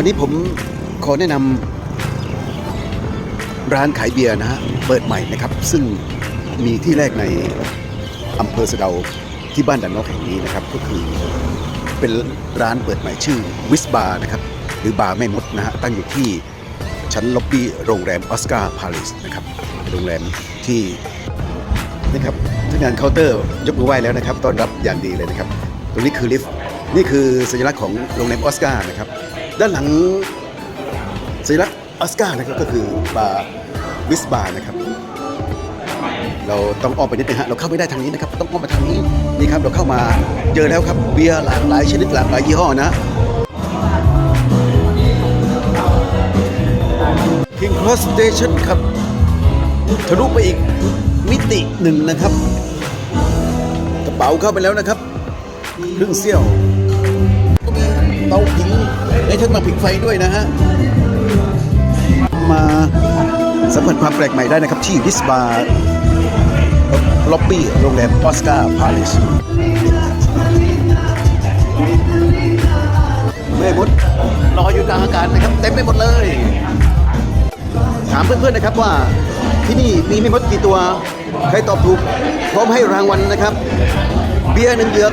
วันนี้ผมขอแนะนำร้านขายเบียร์นะฮะเปิดใหม่นะครับ ซึ่งมีที่แรกในอำเภอสะเดาที่บ้านดันนอกแห่งนี้นะครับ ก็คือเป็นร้านเปิดใหม่ชื่อวิสบาร์นะครับหรือบาร์แม่มดนะฮะตั้งอยู่ที่ชั้นล็อบบี้โรงแรมออสการ์พาริสนะครับโรงแรมที่นะครับพนักงานเคาน์เตอร์ยกมือไหว้แล้วนะครับต้อนรับอย่างดีเลยนะครับ ตรงนี้คือลิฟต์นี่คือสัญลักษณ์ของโรงแรมออสการ์นะครับ ด้านหลังสัญลักษณ์ออสการ์นะครับก็คือบาร์วิสบาร์นะครับ เราต้องอ้อมไปนิดนึงฮะเราเข้าไม่ได้ทางนี้นะครับ ต้องอ้อมมาทางนี้นี่ครับเราเข้ามาเจอแล้วครับเบียร์หลากหลายชนิดหลากหลายยี่ห้อนะ King Cross Station ครับทะลุไปอีกมิติหนึ่งนะครับ กระเป๋าเข้าไปแล้วนะครับครึ่งเสี้ยว เตาผิงในทั้งมาผิงไฟด้วยนะฮะ มาสัมผัสความแปลกใหม่ได้นะครับ ที่วิสบาร์ล็อบบี้โรงแรมออสการ์พาริสแม่มดรออยู่กลางอากาศนะครับ เต็มไปหมดเลย ถามเพื่อนๆนะครับว่าที่นี่มีแม่มดกี่ตัว ใครตอบถูก พร้อมให้รางวัลนะครับ เบียร์หนึ่งเยือก